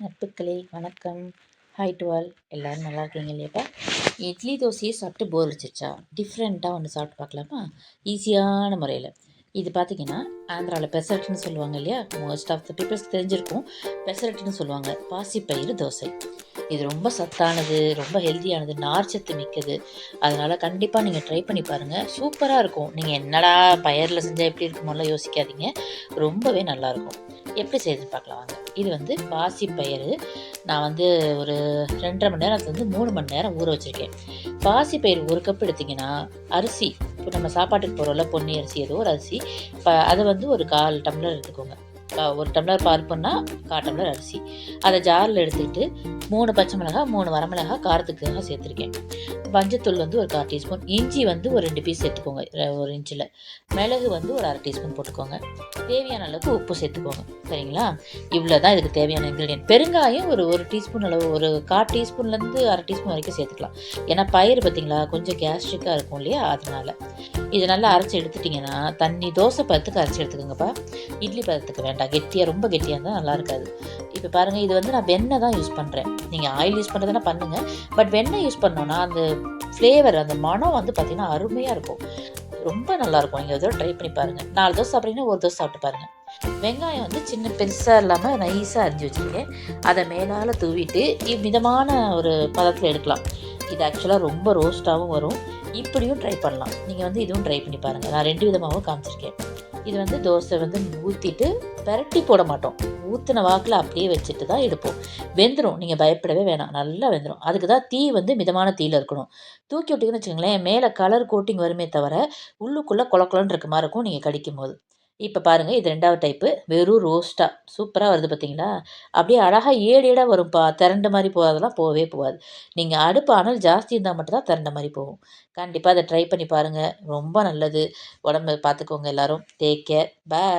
நட்புக்களே வணக்கம். Hi to all எல்லோரும் நல்லா இருக்கீங்க இல்லையாப்பா இட்லி தோசையை சாப்பிட்டு போர் அடிச்சிருச்சா? டிஃப்ரெண்ட்டாக ஒன்று சாப்பிட்டு பார்க்கலாமா? ஈஸியான முறையில். இது பார்த்தீங்கன்னா ஆந்திராவில் பெசரட்டுன்னு சொல்லுவாங்க இல்லையா? மோஸ்ட் ஆஃப் த பீப்புள்ஸ் தெரிஞ்சிருக்கும். பெசரட்டுன்னு சொல்லுவாங்க. பாசிப்பயிறு தோசை. இது ரொம்ப சத்தானது ரொம்ப ஹெல்த்தியானது நார்ச்சத்து மிக்கது. அதனால் கண்டிப்பாக நீங்கள் ட்ரை பண்ணி பாருங்கள் சூப்பராக இருக்கும். நீங்கள் என்னடா பயரில் செஞ்சால் எப்படி இருக்குமோலாம் யோசிக்காதீங்க. ரொம்பவே நல்லாயிருக்கும் எப்படி செய்து பார்க்கலாம் வாங்க. இது வந்து பாசி பயிறு. நான் வந்து ஒரு ரெண்டரை மணி நேரம் வந்து மூணு மணி நேரம் ஊற வச்சுருக்கேன். பாசி பயிர் ஒரு கப் எடுத்திங்கன்னா அரிசி இப்போ நம்ம சாப்பாட்டுக்கு போகிறோம்ல பொன்னி அரிசி ஏதோ ஒரு அரிசி இப்போ அதை வந்து ஒரு கால் டம்ளர் எடுத்துக்கோங்க. ஒரு டம்ளர் பருப்புன்னா கால் டம்ளர் அரிசி. அதை ஜாரில் எடுத்துக்கிட்டு மூணு பச்சை மிளகாய் மூணு வரமிளகாய் காரத்துக்காக சேர்த்துருக்கேன். மஞ்சத்தூள் வந்து ஒரு கால் டீஸ்பூன். இஞ்சி வந்து ஒரு ரெண்டு பீஸ் சேர்த்துக்கோங்க ஒரு இன்ச்சில் மிளகு வந்து ஒரு அரை டீஸ்பூன் போட்டுக்கோங்க. தேவையான அளவுக்கு உப்பு சேர்த்துக்கோங்க. சரிங்களா? இவ்வளோ தான் இதுக்கு தேவையான இன்க்ரீடியன்ட் பெருங்காயம் ஒரு ஒரு டீஸ்பூன் அளவு ஒரு கால் டீஸ்பூன்லேருந்து அரை டீஸ்பூன் வரைக்கும் சேர்த்துக்கலாம். ஏன்னா பயிர் பார்த்திங்களா கொஞ்சம் கேஸ்ட்ரிக்காக இருக்கும் இல்லையா? அதனால். இது நல்லா அரைச்சி எடுத்துட்டிங்கன்னா தண்ணி தோசை பதத்துக்கு அரைச்சி எடுத்துக்கோங்கப்பா. இட்லி பதத்துக்கு வேணும். வேண்டாம் கெட்டியாக ரொம்ப கெட்டியாக இருந்தால் நல்லா இருக்காது. இப்போ பாருங்கள் இது வந்து நான் வெண்ணெய் தான் யூஸ் பண்ணுறேன் நீங்கள் ஆயில் யூஸ் பண்ணுறதுனா பண்ணுங்கள் பட் வெண்ணெய் யூஸ் பண்ணோன்னா அந்த ஃப்ளேவர் அந்த மனம் வந்து பார்த்திங்கன்னா அருமையாக இருக்கும். ரொம்ப நல்லாயிருக்கும் நீங்கள் எதோ ட்ரை பண்ணி பாருங்கள் நாலு தோசை சாப்பிட்றீங்கன்னா ஒரு தோசை சாப்பிட்டு பாருங்கள் வெங்காயம் வந்து சின்ன பெருசாக இல்லாமல் நைஸாக அரிஞ்சு வச்சுருக்கேன். அதை மேலால் தூவிட்டு மிதமான ஒரு பதத்தில் எடுக்கலாம். இது ஆக்சுவலாக ரொம்ப ரோஸ்ட்டாகவும் வரும். இப்படியும் ட்ரை பண்ணலாம். நீங்கள் வந்து இதுவும் ட்ரை பண்ணி பாருங்கள் நான் ரெண்டு விதமாகவும் காமிச்சிருக்கேன். இது வந்து தோசை வந்து ஊற்றிட்டு பரட்டி போட மாட்டோம். ஊற்றின வாக்கில் அப்படியே வச்சுட்டு தான் எடுப்போம். வெந்துடும் நீங்கள் பயப்படவே வேணாம். நல்லா வெந்துடும் அதுக்கு தான் தீ வந்து மிதமான தீயில் இருக்கணும். தூக்கி விட்டிங்கன்னு வச்சுக்கோங்களேன் மேலே கலர் கோட்டிங் வருமே தவிர உள்ளுக்குள்ளே குளக்குளன்னு இருக்க மாதிரி இருக்கும் நீங்கள் கடிக்கும் போது இப்போ பாருங்கள் இது ரெண்டாவது டைப்பு வெறும் ரோஸ்ட்டாக சூப்பராக வருது பார்த்தீங்களா அப்படியே அழகாக ஏடு ஏடாக வரும்ப்பா திரண்ட மாதிரி போகாதெல்லாம் போகவே போகாது. நீங்கள் அடுப்பு ஆனால் ஜாஸ்தி இருந்தால் மட்டும்தான் திரண்ட மாதிரி போகும். கண்டிப்பாக அதை ட்ரை பண்ணி பாருங்கள் ரொம்ப நல்லது. உடம்பு பார்த்துக்கோங்க எல்லோரும். Take care bye